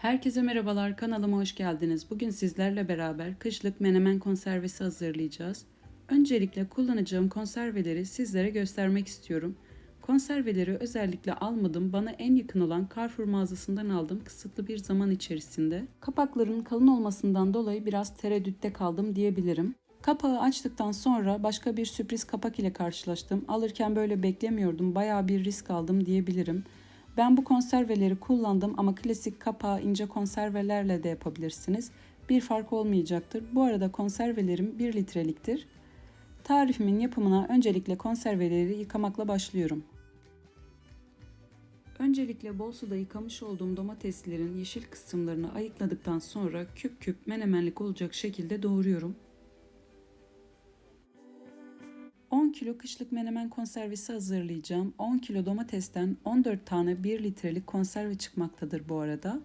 Herkese merhabalar, kanalıma hoş geldiniz. Bugün sizlerle beraber kışlık menemen konservesi hazırlayacağız. Öncelikle kullanacağım konserveleri sizlere göstermek istiyorum. Konserveleri özellikle almadım. Bana en yakın olan Carrefour mağazasından aldım kısıtlı bir zaman içerisinde. Kapakların kalın olmasından dolayı biraz tereddütte kaldım diyebilirim. Kapağı açtıktan sonra başka bir sürpriz kapak ile karşılaştım. Alırken böyle beklemiyordum. Bayağı bir risk aldım diyebilirim. Ben bu konserveleri kullandım ama klasik kapağı ince konservelerle de yapabilirsiniz. Bir fark olmayacaktır. Bu arada konservelerim 1 litreliktir. Tarifimin yapımına öncelikle konserveleri yıkamakla başlıyorum. Öncelikle bol suda yıkamış olduğum domateslerin yeşil kısımlarını ayıkladıktan sonra küp küp menemenlik olacak şekilde doğruyorum. 10 kilo kışlık menemen konservesi hazırlayacağım. 10 kilo domatesten 14 tane 1 litrelik konserve çıkmaktadır bu arada.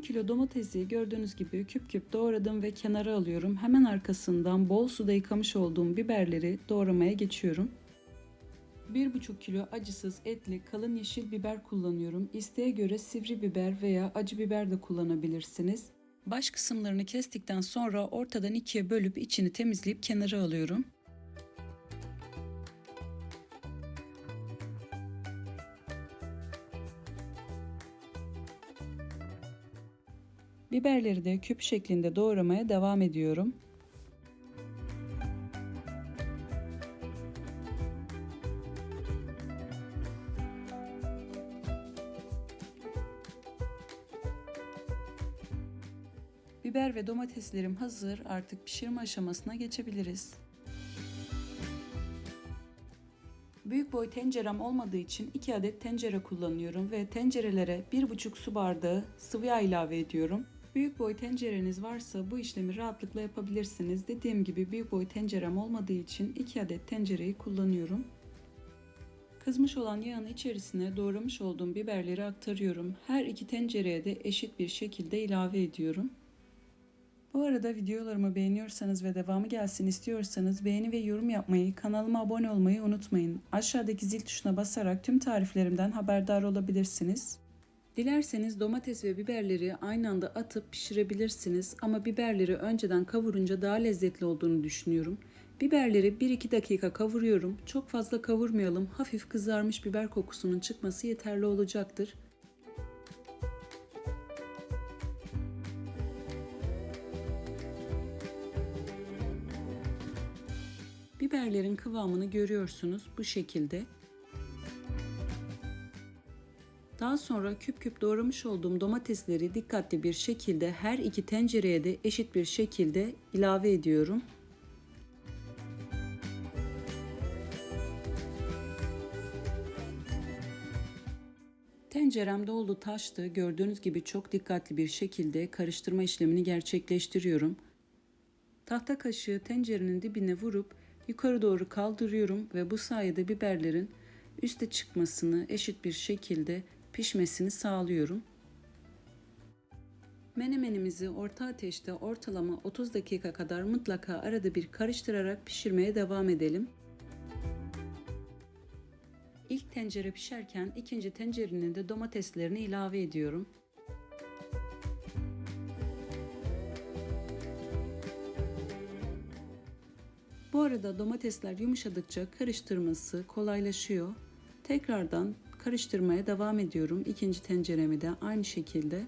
Kilo domatesi gördüğünüz gibi küp küp doğradım ve kenara alıyorum. Hemen arkasından bol suda yıkamış olduğum biberleri doğramaya geçiyorum. 1,5 kilo acısız etli kalın yeşil biber kullanıyorum. İsteğe göre sivri biber veya acı biber de kullanabilirsiniz. Baş kısımlarını kestikten sonra ortadan ikiye bölüp içini temizleyip kenara alıyorum. Biberleri de küp şeklinde doğramaya devam ediyorum. Biber ve domateslerim hazır. Artık pişirme aşamasına geçebiliriz. Büyük boy tencerem olmadığı için 2 adet tencere kullanıyorum ve tencerelere 1,5 su bardağı sıvı yağ ilave ediyorum. Büyük boy tencereniz varsa bu işlemi rahatlıkla yapabilirsiniz. Dediğim gibi büyük boy tencerem olmadığı için 2 adet tencereyi kullanıyorum. Kızmış olan yağın içerisine doğramış olduğum biberleri aktarıyorum. Her iki tencereye de eşit bir şekilde ilave ediyorum. Bu arada videolarımı beğeniyorsanız ve devamı gelsin istiyorsanız beğeni ve yorum yapmayı, kanalıma abone olmayı unutmayın. Aşağıdaki zil tuşuna basarak tüm tariflerimden haberdar olabilirsiniz. Dilerseniz domates ve biberleri aynı anda atıp pişirebilirsiniz ama biberleri önceden kavurunca daha lezzetli olduğunu düşünüyorum. Biberleri 1-2 dakika kavuruyorum. Çok fazla kavurmayalım. Hafif kızarmış biber kokusunun çıkması yeterli olacaktır. Biberlerin kıvamını görüyorsunuz bu şekilde. Daha sonra küp küp doğramış olduğum domatesleri dikkatli bir şekilde her iki tencereye de eşit bir şekilde ilave ediyorum. Tencerem doldu taştı. Gördüğünüz gibi çok dikkatli bir şekilde karıştırma işlemini gerçekleştiriyorum. Tahta kaşığı tencerenin dibine vurup yukarı doğru kaldırıyorum ve bu sayede biberlerin üste çıkmasını eşit bir şekilde pişmesini sağlıyorum. Menemenimizi orta ateşte ortalama 30 dakika kadar mutlaka arada bir karıştırarak pişirmeye devam edelim. İlk tencere pişerken ikinci tencerenin de domateslerini ilave ediyorum. Bu arada domatesler yumuşadıkça karıştırması kolaylaşıyor. Tekrardan karıştırmaya devam ediyorum. İkinci tenceremi de aynı şekilde.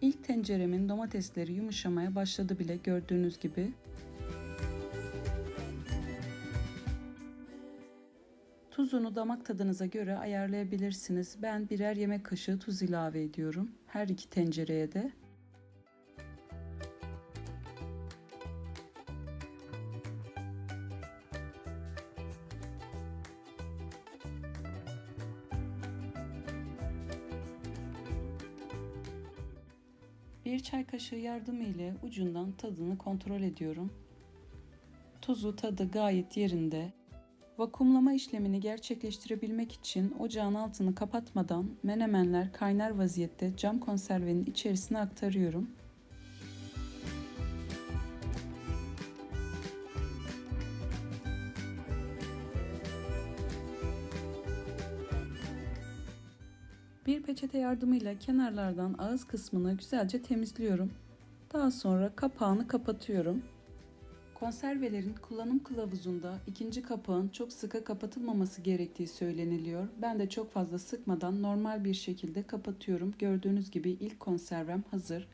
İlk tenceremin domatesleri yumuşamaya başladı bile gördüğünüz gibi. Tuzunu damak tadınıza göre ayarlayabilirsiniz. Ben birer yemek kaşığı tuz ilave ediyorum. Her iki tencereye de. Bir çay kaşığı yardımı ile ucundan tadını kontrol ediyorum. Tuzu tadı gayet yerinde. Vakumlama işlemini gerçekleştirebilmek için ocağın altını kapatmadan menemenler kaynar vaziyette cam konservenin içerisine aktarıyorum. Bir peçete yardımıyla kenarlardan ağız kısmını güzelce temizliyorum. Daha sonra kapağını kapatıyorum. Konservelerin kullanım kılavuzunda ikinci kapağın çok sıkı kapatılmaması gerektiği söyleniliyor. Ben de çok fazla sıkmadan normal bir şekilde kapatıyorum. Gördüğünüz gibi ilk konservem hazır.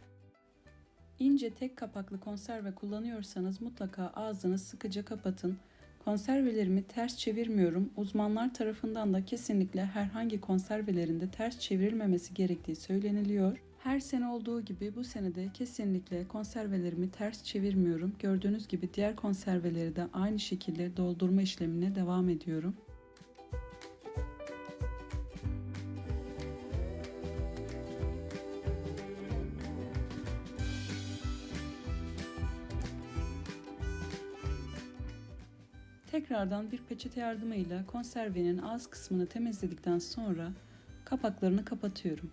İnce tek kapaklı konserve kullanıyorsanız mutlaka ağzını sıkıca kapatın. Konservelerimi ters çevirmiyorum. Uzmanlar tarafından da kesinlikle herhangi konservelerinde ters çevrilmemesi gerektiği söyleniliyor. Her sene olduğu gibi bu sene de kesinlikle konservelerimi ters çevirmiyorum. Gördüğünüz gibi diğer konserveleri de aynı şekilde doldurma işlemine devam ediyorum. Tekrardan bir peçete yardımıyla konservenin ağız kısmını temizledikten sonra kapaklarını kapatıyorum.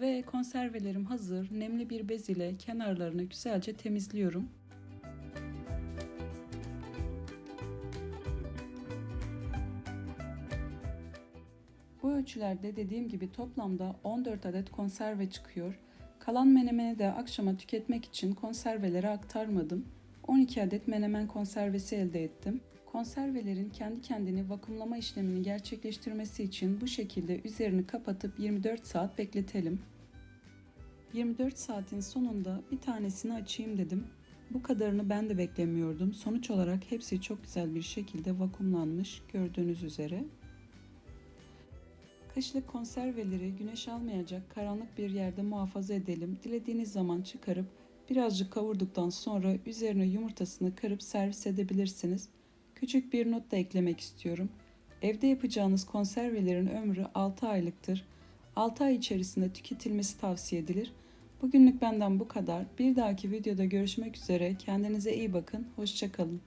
Ve konservelerim hazır. Nemli bir bez ile kenarlarını güzelce temizliyorum. Bu ölçülerde dediğim gibi toplamda 14 adet konserve çıkıyor. Kalan menemeni de akşama tüketmek için konservelere aktarmadım. 12 adet menemen konservesi elde ettim. Konservelerin kendi kendini vakumlama işlemini gerçekleştirmesi için bu şekilde üzerini kapatıp 24 saat bekletelim. 24 saatin sonunda bir tanesini açayım dedim. Bu kadarını ben de beklemiyordum. Sonuç olarak hepsi çok güzel bir şekilde vakumlanmış gördüğünüz üzere. Kışlık konserveleri güneş almayacak karanlık bir yerde muhafaza edelim. Dilediğiniz zaman çıkarıp birazcık kavurduktan sonra üzerine yumurtasını kırıp servis edebilirsiniz. Küçük bir not da eklemek istiyorum. Evde yapacağınız konservelerin ömrü 6 aylıktır. 6 ay içerisinde tüketilmesi tavsiye edilir. Bugünlük benden bu kadar. Bir dahaki videoda görüşmek üzere. Kendinize iyi bakın. Hoşçakalın.